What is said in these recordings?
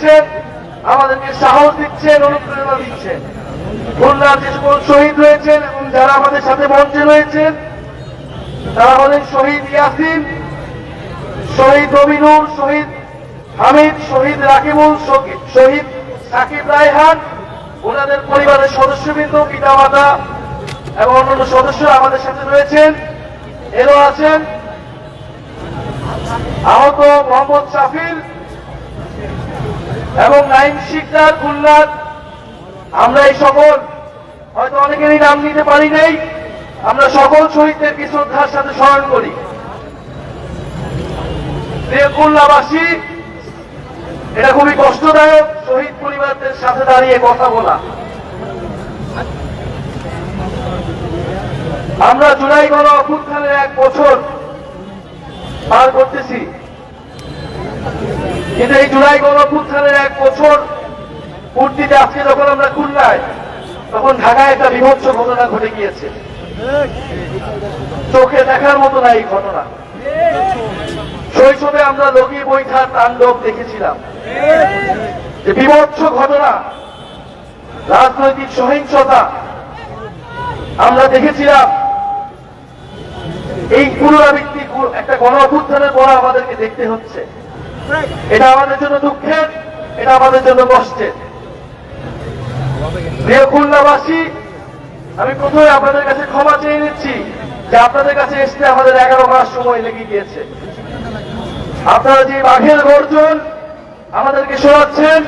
দিচ্ছেন, আমাদেরকে সাহস দিচ্ছেন, অনুপ্রেরণা দিচ্ছেন। খুলনার যে সকল শহীদ রয়েছেন এবং যারা আমাদের সাথে মঞ্চে রয়েছেন তারা হলেন শহীদ ইয়াসিন, শহীদ রবিনুর শহীদ হামিদ, শহীদ রাকিবুল, শহীদ সাকিব রায়হান, ওনাদের পরিবারের সদস্যবৃন্দ পিতা মাতা এবং অন্যান্য সদস্য আমাদের সাথে রয়েছেন। এরও আছেন আহত মোহাম্মদ শাফিল এবং নাইম শিকদার খুলনার আমরা এই সকল, হয়তো অনেকেরই নাম নিতে পারি নাই, আমরা সকল শহীদদেরকে শ্রদ্ধার সাথে স্মরণ করি। খুলনাবাসী, এটা খুবই কষ্টদায়ক শহীদ পরিবারদের সাথে দাঁড়িয়ে কথা বলা। আমরা জুলাই গণ অভ্যুত্থানের এক বছর পার করতেছি। কিন্তু এই জুলাই গণ অভ্যুত্থানের এক বছর পূর্তিতে আজকে যখন আমরা খুলনায়, তখন ঢাকায় একটা বিভৎস ঘটনা ঘটে গিয়েছে। চোখে দেখার মতো না এই ঘটনা। শৈশবে আমরা লগি বৈঠার তাণ্ডব দেখেছিলাম। যে বিভৎস ঘটনা, রাজনৈতিক সহিংসতা আমরা দেখেছিলাম। এই পুনরাবৃত্তি একটা গণ অভ্যুত্থানের পর আমাদেরকে দেখতে হচ্ছে। এটা আমাদের জন্য দুঃখের, এটা আমাদের জন্য কষ্টের। প্রিয় খুলনাবাসী, আমি প্রথমে আপনাদের কাছে ক্ষমা চেয়ে নিচ্ছি যে আপনাদের কাছে আসতে আমাদের এগারো মাস সময় লেগে গিয়েছে। আপনারা যে বাঘের গর্জন আমাদেরকে শোনাচ্ছেন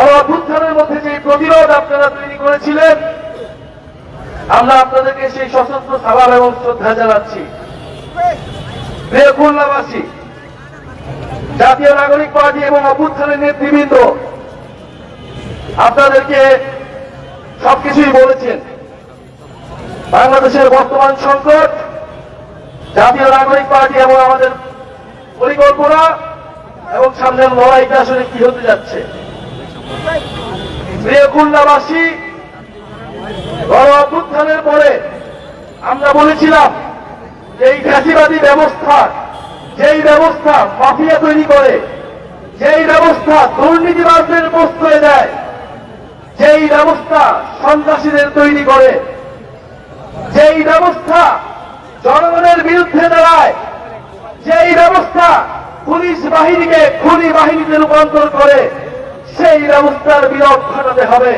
অভ্যুত্থানের মধ্যে যে প্রতিরোধ আপনারা তৈরি করেছিলেন, আমরা আপনাদেরকে সেই সশস্ত্র সালাম এবং শ্রদ্ধা জানাচ্ছি। প্রিয় খুলনাবাসী জাতীয় নাগরিক পার্টি এবং অভ্যুত্থানের নেতৃবৃন্দ আপনাদেরকে সবকিছুই বলেছেন। বাংলাদেশের বর্তমান সংকট, জাতীয় নাগরিক পার্টি এবং আমাদের পরিকল্পনা এবং সামনের লড়াইটা আসলে কি হতে যাচ্ছে। প্রিয় খুলনাবাসী, গণ অভ্যুত্থানের পরে আমরা বলেছিলাম যে এই ফ্যাসিবাদী ব্যবস্থা যেই ব্যবস্থা মাফিয়া তৈরি করে, যেই ব্যবস্থা দুর্নীতিবাদদের প্রশ্রয় দেয়, যেই ব্যবস্থা সন্ত্রাসীদের তৈরি করে, যেই ব্যবস্থা জনগণের বিরুদ্ধে দাঁড়ায়, যেই ব্যবস্থা পুলিশ বাহিনীকে খুনি বাহিনীতে রূপান্তর করে, সেই ব্যবস্থার বিলোপ ঘটাতে হবে।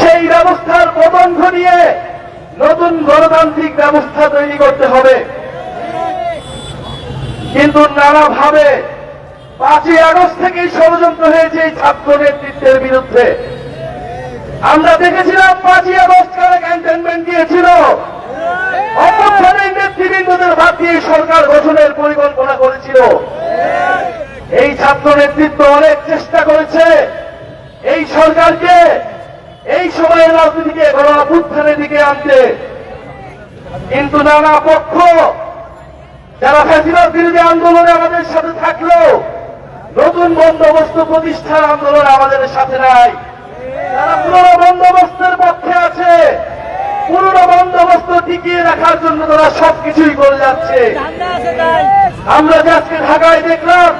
সেই ব্যবস্থার পতন ঘটিয়ে নতুন গণতান্ত্রিক ব্যবস্থা তৈরি করতে হবে। কিন্তু নানাভাবে পাঁচই আগস্ট থেকেই ষড়যন্ত্র হয়েছে এই ছাত্র নেতৃত্বের বিরুদ্ধে। আমরা দেখেছিলাম পাঁচই আগস্ট কারা ক্যান্টনমেন্ট দিয়েছিল। নেতৃবৃন্দদের বাদ দিয়ে সরকার গঠনের পরিকল্পনা করেছিল। এই ছাত্র নেতৃত্ব অনেক চেষ্টা করেছে। এই সরকারকে এই সময়ের রাজনীতিকে গণ অভ্যুত্থানের দিকে আনতে। কিন্তু নানা পক্ষ যারা ফ্যাসিবাদ বিরোধী আন্দোলনে আমাদের সাথে থাকল নতুন বন্দোবস্ত প্রতিষ্ঠার আন্দোলন আমাদের সাথে নাই। তারা পুরনো বন্দোবস্তের পক্ষে আছে, পুরনো বন্দোবস্ত টিকিয়ে রাখার জন্য তারা সবকিছুই করে যাচ্ছে। আমরা যে আজকে ঢাকায় দেখলাম,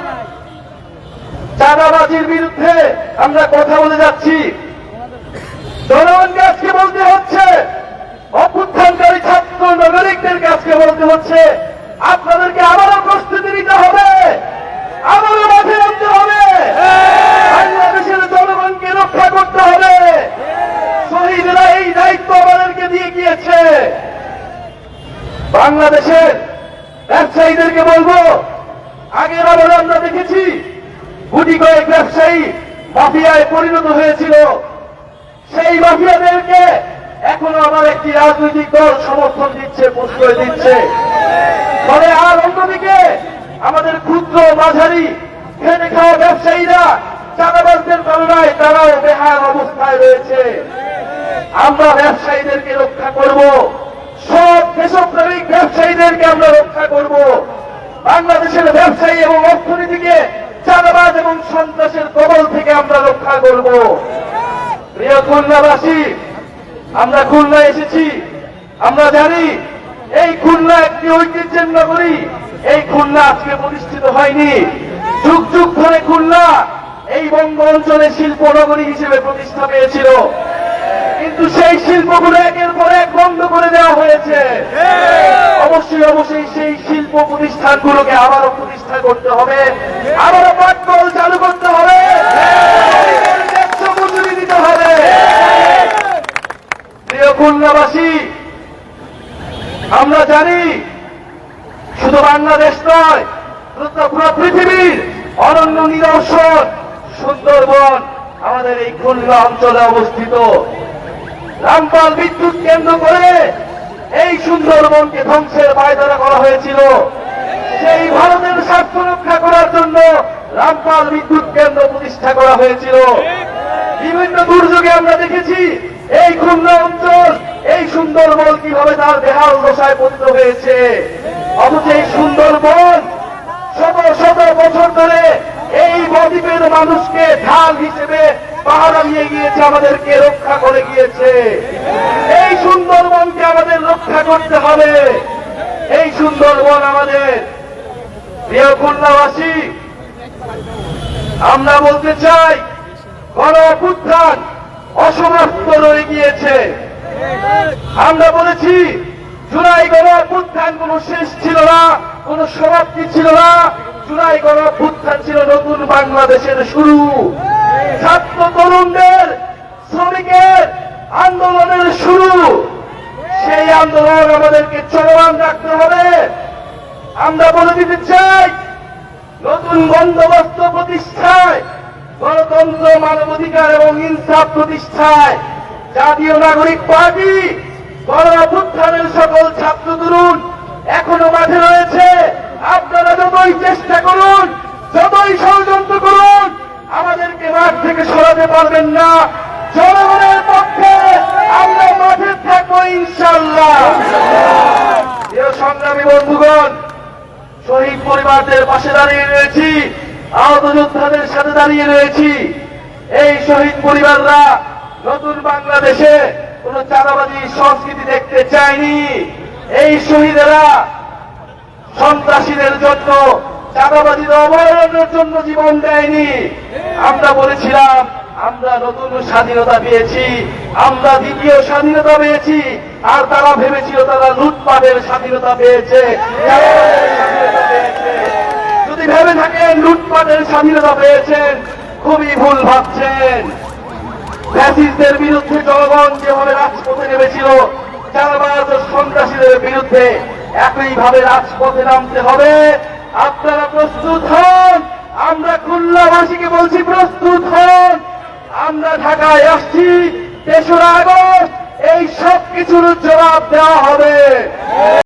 চাঁদাবাজির বিরুদ্ধে আমরা কথা বলে যাচ্ছি। জনগণকে আজকে বলতে হচ্ছে, অভ্যুত্থানকারী ছাত্র নাগরিকদেরকে আজকে বলতে হচ্ছে আপনাদেরকে আবারও প্রস্তুতি নিতে হবে। আবারও মাঠে নামতে হবে। বাংলাদেশের জনগণকে রক্ষা করতে হবে। শহীদরা এই দায়িত্ব আমাদেরকে দিয়ে গিয়েছে। বাংলাদেশের ব্যবসায়ীদেরকে বলব, আগের আমলে আমরা দেখেছি, গুটি কয়েক ব্যবসায়ী মাফিয়ায় পরিণত হয়েছিল। সেই মাফিয়াদেরকে এখনও আমার একটি রাজনৈতিক দল সমর্থন দিচ্ছে, প্রশ্রয় দিচ্ছে। ফলে আর অন্যদিকে আমাদের ক্ষুদ্র মাঝারি খেটে খাওয়া ব্যবসায়ীরা চাঁদাবাজদের তুলনায় তারাও বেহাল অবস্থায় রয়েছে। আমরা ব্যবসায়ীদেরকে রক্ষা করব। সব দেশপ্রেমিক ব্যবসায়ীদেরকে আমরা রক্ষা করব। বাংলাদেশের ব্যবসায়ী এবং অর্থনীতিকে চাঁদাবাজ এবং সন্ত্রাসের কবল থেকে আমরা রক্ষা করব। প্রিয় খুলনাবাসী, আমরা খুলনা এসেছি। আমরা জানি এই খুলনা একটি ঐতিহ্যের নগরী। এই খুলনা আজকে প্রতিষ্ঠিত হয়নি। যুগ যুগ ধরে খুলনা এই বঙ্গ অঞ্চলে শিল্প নগরী হিসেবে প্রতিষ্ঠা পেয়েছিল। কিন্তু সেই শিল্পগুলো একের পর এক বন্ধ করে দেওয়া হয়েছে। অবশ্যই অবশ্যই সেই শিল্প প্রতিষ্ঠানগুলোকে আবারও প্রতিষ্ঠা করতে হবে। আবারও পাটকল চালু করতে হবে। দিতে হবে। প্রিয় খুলনাবাসী আমরা জানি শুধু বাংলাদেশ নয় পুরো পৃথিবীর অনন্য নিদর্শন সুন্দরবন আমাদের এই খুলনা অঞ্চলে অবস্থিত। রামপাল বিদ্যুৎ কেন্দ্র করে এই সুন্দরবনকে ধ্বংসের পায়দারা করা হয়েছিল। সেই ভারতের স্বার্থ রক্ষা করার জন্য রামপাল বিদ্যুৎ কেন্দ্র প্রতিষ্ঠা করা হয়েছিল। বিভিন্ন দুর্যোগে আমরা দেখেছি এই খুলনা অঞ্চল এই সুন্দরবন কীভাবে তার দেহাল দশায় পতিত হয়েছে? অথচ এই সুন্দরবন শত শত বছর ধরে এই বদ্বীপের মানুষকে ঢাল হিসেবে পাহারা নিয়ে গিয়েছে, আমাদেরকে রক্ষা করে গিয়েছে। এই সুন্দরবনকে আমাদের রক্ষা করতে হবে। এই সুন্দরবন আমাদের প্রিয় খুলনাবাসী, আমরা বলতে চাই গণ অভ্যুত্থান অসমাপ্ত রয়ে গিয়েছে। আমরা বলেছি, জুলাই গণ অভ্যুত্থান কোন শেষ ছিল না, কোন সমাপ্তি ছিল না। জুলাই গণ অভ্যুত্থান ছিল নতুন বাংলাদেশের শুরু। ছাত্র তরুণদের, শ্রমিকের আন্দোলনের শুরু। সেই আন্দোলন আমাদেরকে চলমান রাখতে হবে। আমরা বলে দিতে চাই, নতুন বন্দোবস্ত প্রতিষ্ঠায়, গণতন্ত্র, মানবাধিকার এবং ইনসাফ প্রতিষ্ঠায় জাতীয় নাগরিক পার্টি গণ অভ্যুত্থানের সকল ছাত্র তরুণ এখনও মাঠে রয়েছে। আপনারা যতই চেষ্টা করুন, যতই ষড়যন্ত্র করুন, আমাদেরকে মাঠ থেকে সরাতে পারবেন না। জনগণের পক্ষে আমরা মাঠে থাকব ইনশাল্লাহ সংগ্রামী বন্ধুগণ, শহীদ পরিবারদের পাশে দাঁড়িয়ে রয়েছি, আহত যোদ্ধাদের সাথে দাঁড়িয়ে রয়েছি। এই শহীদ পরিবাররা নতুন বাংলাদেশে কোন চাঁদাবাজি সংস্কৃতি দেখতে চায়নি এই শহীদেরা সন্ত্রাসীদের জন্য, চাঁদাবাজির অবহেলনের জন্য জীবন দেয়নি। আমরা বলেছিলাম, আমরা নতুন স্বাধীনতা পেয়েছি, আমরা দ্বিতীয় স্বাধীনতা পেয়েছি, আর তারা ভেবেছিল তারা লুটপাটের স্বাধীনতা পেয়েছে। যদি ভেবে থাকেন, লুটপাটের স্বাধীনতা পেয়েছেন, খুবই ভুল ভাবছেন। ফ্যাসিস্টদের বিরুদ্ধে জনগণ যেভাবে রাজপথে নেমেছিল চারবার সন্ত্রাসীদের বিরুদ্ধে একইভাবে রাজপথে নামতে হবে। আপনারা প্রস্তুত হন, আমরা খুলনাবাসীকে বলছি প্রস্তুত হন। আমরা ঢাকায় আসছি, তেসরা আগস্ট, এই সব কিছুর জবাব দেওয়া হবে।